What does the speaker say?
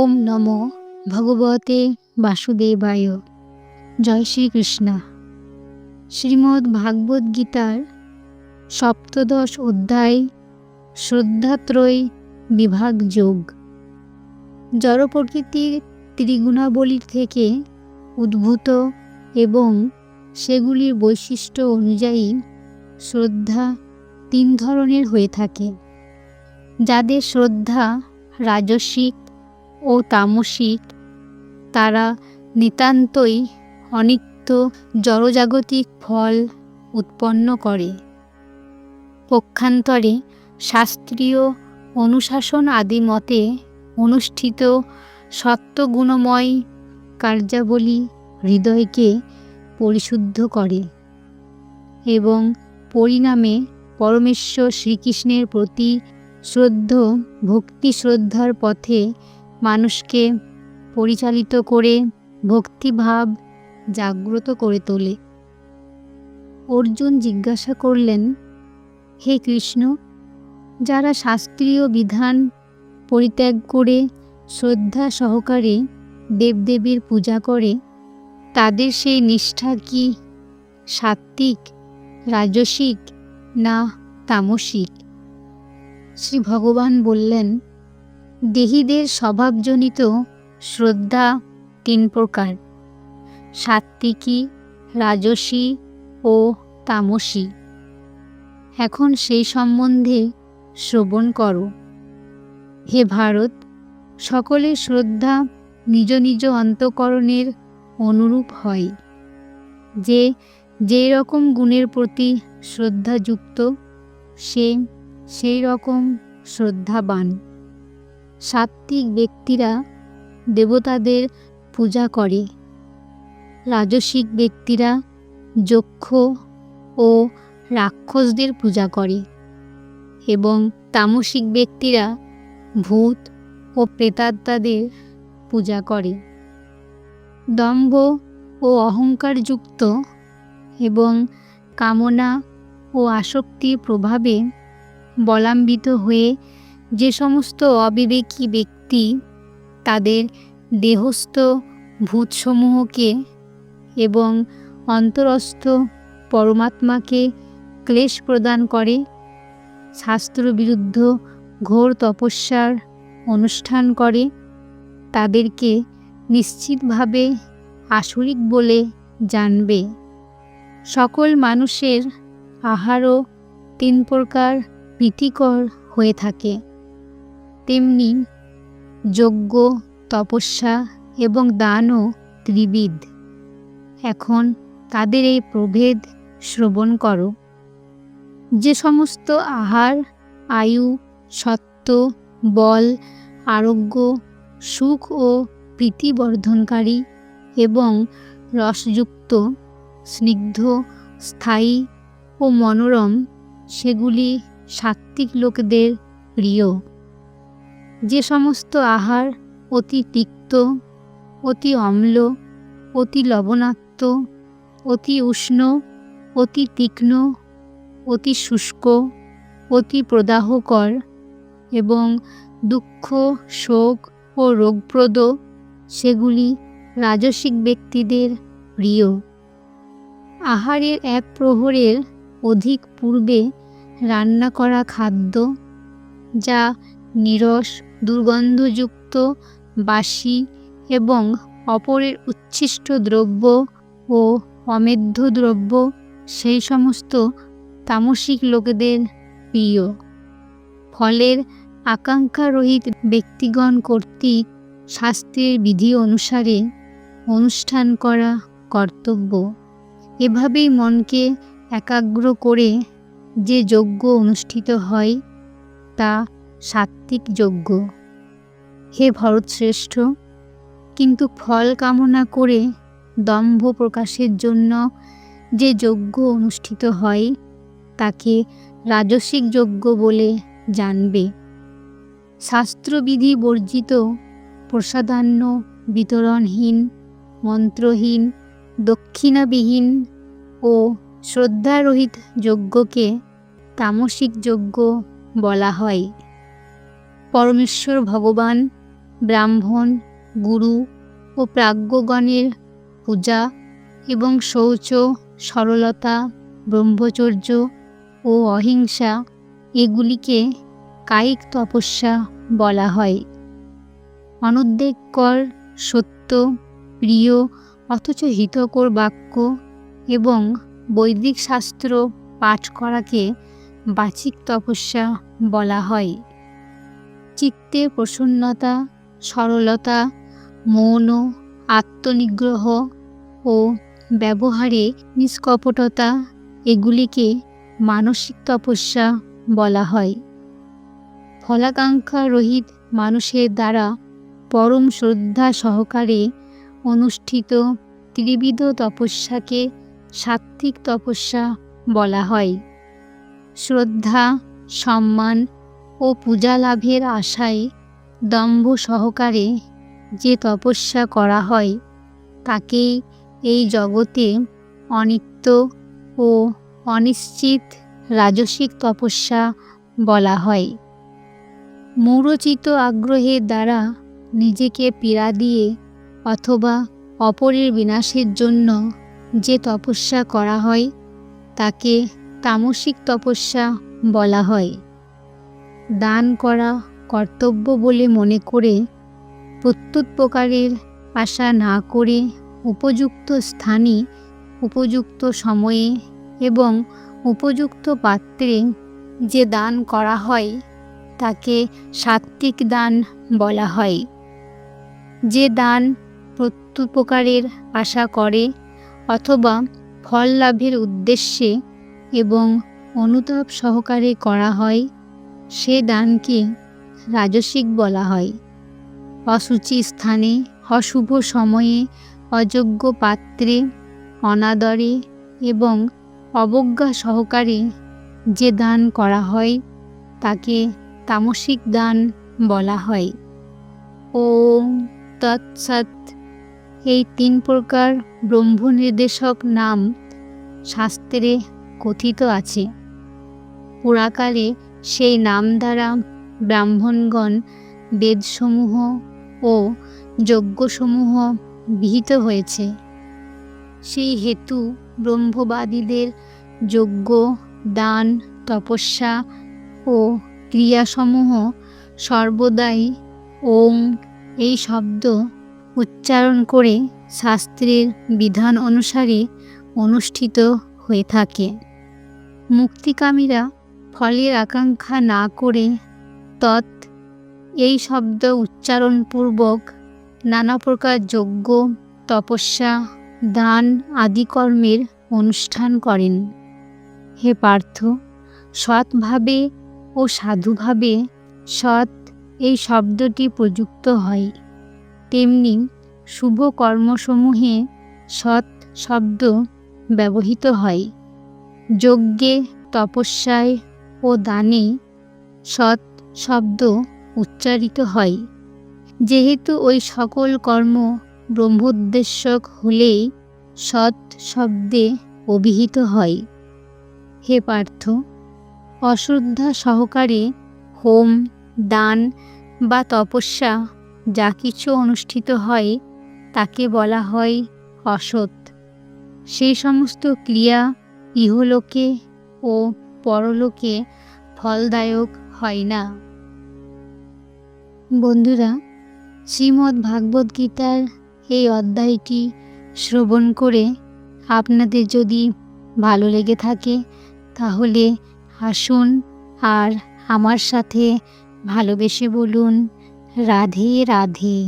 ওম নম ভগবতে বাসুদেবায়। জয় শ্রীকৃষ্ণ। শ্রীমদ্ ভাগবত গীতার সপ্তদশ অধ্যায়, শ্রদ্ধাত্রয় বিভাগ যোগ। জড় প্রকৃতির ত্রিগুণাবলীর থেকে উদ্ভূত এবং সেগুলির বৈশিষ্ট্য অনুযায়ী শ্রদ্ধা তিন ধরনের হয়ে থাকে। যাদের শ্রদ্ধা রাজসিক ও তামসিক তারা নিতান্তই অনিত্য জড়জাগতিক ফল উৎপন্ন করে। পক্ষান্তরে শাস্ত্রীয় অনুশাসন আদি মতে অনুষ্ঠিত সত্যগুণময় কার্যাবলী হৃদয়কে পরিশুদ্ধ করে এবং পরিণামে পরমেশ্বর শ্রীকৃষ্ণের প্রতি শ্রদ্ধ, ভক্তি, শ্রদ্ধার পথে মানুষকে পরিচালিত করে ভক্তিভাব জাগ্রত করে তোলে। অর্জুন জিজ্ঞাসা করলেন, হে কৃষ্ণ, যারা শাস্ত্রীয় বিধান পরিত্যাগ করে শ্রদ্ধা সহকারে দেবদেবীর পূজা করে, তাদের সেই নিষ্ঠা কি সাত্ত্বিক, রাজসিক না তামসিক? শ্রী ভগবান বললেন দেহীদের স্বভাবজনিত শ্রদ্ধা তিন প্রকার। সাত্ত্বিকী, রাজসী ও তামসী। এখন সেই সম্বন্ধে শ্রবণ করো। হে ভারত, সকলের শ্রদ্ধা নিজ নিজ অন্তকরণের অনুরূপ হয়। যে যেই রকম গুণের প্রতি শ্রদ্ধাযুক্ত, সে সেই রকম শ্রদ্ধাবান। সাত্ত্বিক ব্যক্তিরা দেবতাদের পূজা করে। রাজসিক ব্যক্তিরা যক্ষ ও রাক্ষসদের পূজা করে এবং তামসিক ব্যক্তিরা ভূত ও প্রেতাত্মাদের পূজা করে। দম্ভ ও অহংকারযুক্ত এবং কামনা ও আসক্তির প্রভাবে বলাম্বিত হয়ে যে সমস্ত অবিবেকী ব্যক্তি তাদের দেহস্থ ভূতসমূহকে এবং অন্তরস্থ পরমাত্মাকে ক্লেশ প্রদান করে, শাস্ত্রবিরুদ্ধ ঘোর তপস্যার অনুষ্ঠান করে, তাদেরকে নিশ্চিতভাবে আসরিক বলে জানবে। সকল মানুষের আহারও তিন প্রকার প্রীতিকর হয়ে থাকে। তেমনি যজ্ঞ, তপস্যা এবং দানও ত্রিবিধ। এখন তাদের এই প্রভেদ শ্রবণ করো। যে সমস্ত আহার, আয়ু সত্য বল, আরোগ্য, সুখ ও প্রীতিবর্ধনকারী এবং রসযুক্ত, স্নিগ্ধ, স্থায়ী ও মনোরম, সেগুলি সাত্ত্বিক লোকদের প্রিয়। যে সমস্ত আহার অতি তিক্ত, অতি অম্ল, অতি লবণাক্ত, অতি উষ্ণ, অতি তীক্ষ্ণ, অতি শুষ্ক, অতি প্রদাহকর এবং দুঃখ, শোক ও রোগপ্রদ, সেগুলি রাজসিক ব্যক্তিদের প্রিয়। আহারের এক প্রহরের অধিক পূর্বে রান্না করা খাদ্য যা নিরস দুর্গন্ধযুক্ত বাসি এবং অপরের উচ্ছিষ্ট দ্রব্য ও অমেধ্য দ্রব্য, সেই সমস্ত তামসিক লোকেদের প্রিয়। ফলের আকাঙ্ক্ষারহিত ব্যক্তিগণ কর্তৃক শাস্ত্রের বিধি অনুসারে অনুষ্ঠান করা কর্তব্য। এভাবেই মনকে একাগ্র করে যে যজ্ঞ অনুষ্ঠিত হয়, তা সাত্ত্বিক যজ্ঞ। হে ভরতশ্রেষ্ঠ, কিন্তু ফল কামনা করে দম্ভ প্রকাশের জন্য যে যজ্ঞ অনুষ্ঠিত হয়, তাকে রাজসিক যজ্ঞ বলে জানবে। শাস্ত্রবিধি বর্জিত প্রসাদান্য বিতরণহীন, মন্ত্রহীন, দক্ষিণাবিহীন ও শ্রদ্ধারহিত যজ্ঞকে তামসিক যজ্ঞ বলা হয়। পরমেশ্বর ভগবান, ব্রাহ্মণ, গুরু ও প্রাজ্ঞগণের পূজা এবং শৌচ, সরলতা, ব্রহ্মচর্য ও অহিংসা এগুলিকে কায়িক তপস্যা বলা হয়। অনুদ্বেগকর সত্য, প্রিয় অথচ হিতকর বাক্য এবং বৈদিক শাস্ত্র পাঠ করাকে বাচিক তপস্যা বলা হয়। চিত্তে প্রসন্নতা, সরলতা, মৌন আত্মনিগ্রহ ও ব্যবহারে নিষ্কপটতা, এগুলিকে মানসিক তপস্যা বলা হয়। ফলাকাঙ্ক্ষা রহিত মানুষের দ্বারা পরম শ্রদ্ধা সহকারে অনুষ্ঠিত ত্রিবিধ তপস্যাকে সাত্ত্বিক তপস্যা বলা হয়। শ্রদ্ধা, সম্মান ও পূজা লাভের আশায় দম্ভ সহকারে যে তপস্যা করা হয় তাকেই এই জগতে অনিত্য ও অনিশ্চিত রাজসিক তপস্যা বলা হয়। মৌরচিত আগ্রহের দ্বারা নিজেকে পীড়া দিয়ে অথবা অপরের বিনাশের জন্য যে তপস্যা করা হয়, তাকে তামসিক তপস্যা বলা হয়। দান করা কর্তব্য বলে মনে করে প্রত্যুত প্রকারের আশা না করে উপযুক্ত স্থানে, উপযুক্ত সময়ে এবং উপযুক্ত পাত্রে যে দান করা হয়, তাকে সাত্ত্বিক দান বলা হয়। যে দান প্রত্যুপকারের আশা করে অথবা ফল লাভের উদ্দেশ্যে এবং অনুতাপ সহকারে করা হয় সে দানকে রাজসিক বলা হয়। অসুচি স্থানে, অশুভ সময়ে, অযোগ্য পাত্রে, অনাদরে এবং অবজ্ঞা সহকারে যে দান করা হয়, তাকে তামসিক দান বলা হয়। ও তৎসৎ। এই তিন প্রকার ব্রহ্ম নির্দেশক নাম শাস্ত্রে কথিত আছে। পুরাকালে সেই নাম দ্বারা ব্রাহ্মণগণ বেদসমূহ ও যজ্ঞসমূহ বিহিত হয়েছে। সেই হেতু ব্রহ্মবাদীদের যজ্ঞ, দান, তপস্যা ও ক্রিয়াসমূহ সর্বদাই ওং এই শব্দ উচ্চারণ করে শাস্ত্রের বিধান অনুসারে অনুষ্ঠিত হয়ে থাকে। মুক্তিকামীরা ফলের আকাঙ্ক্ষা না করে তৎ এই শব্দ উচ্চারণপূর্বক নানা প্রকার যজ্ঞ, তপস্যা, দান আদি কর্মের অনুষ্ঠান করেন। হে পার্থ, সৎভাবে ও সাধুভাবে সৎ এই শব্দটি প্রযুক্ত হয়। তেমনি শুভ কর্মসমূহে সৎ শব্দ ব্যবহৃত হয়। যজ্ঞে, তপস্যায় ও দানে সৎ শব্দ উচ্চারিত হয়। যেহেতু ওই সকল কর্ম ব্রহ্মোদ্দেশ্যক হলেই সৎ শব্দে অভিহিত হয়। হে পার্থ, অশ্রদ্ধা সহকারে হোম, দান বা তপস্যা যা কিছু অনুষ্ঠিত হয়, তাকে বলা হয় অসৎ। সেই সমস্ত ক্রিয়া ইহলোকে ও পরলোকে ফলদায়ক হয় না। বন্ধুরা, শ্রীমদ্ ভাগবত গীতার এই অধ্যায়টি শ্রবণ করে আপনাদের যদি ভালো লেগে থাকে, তাহলে আসুন আর আমার সাথে ভালোবেসে বলুন, রাধে রাধে।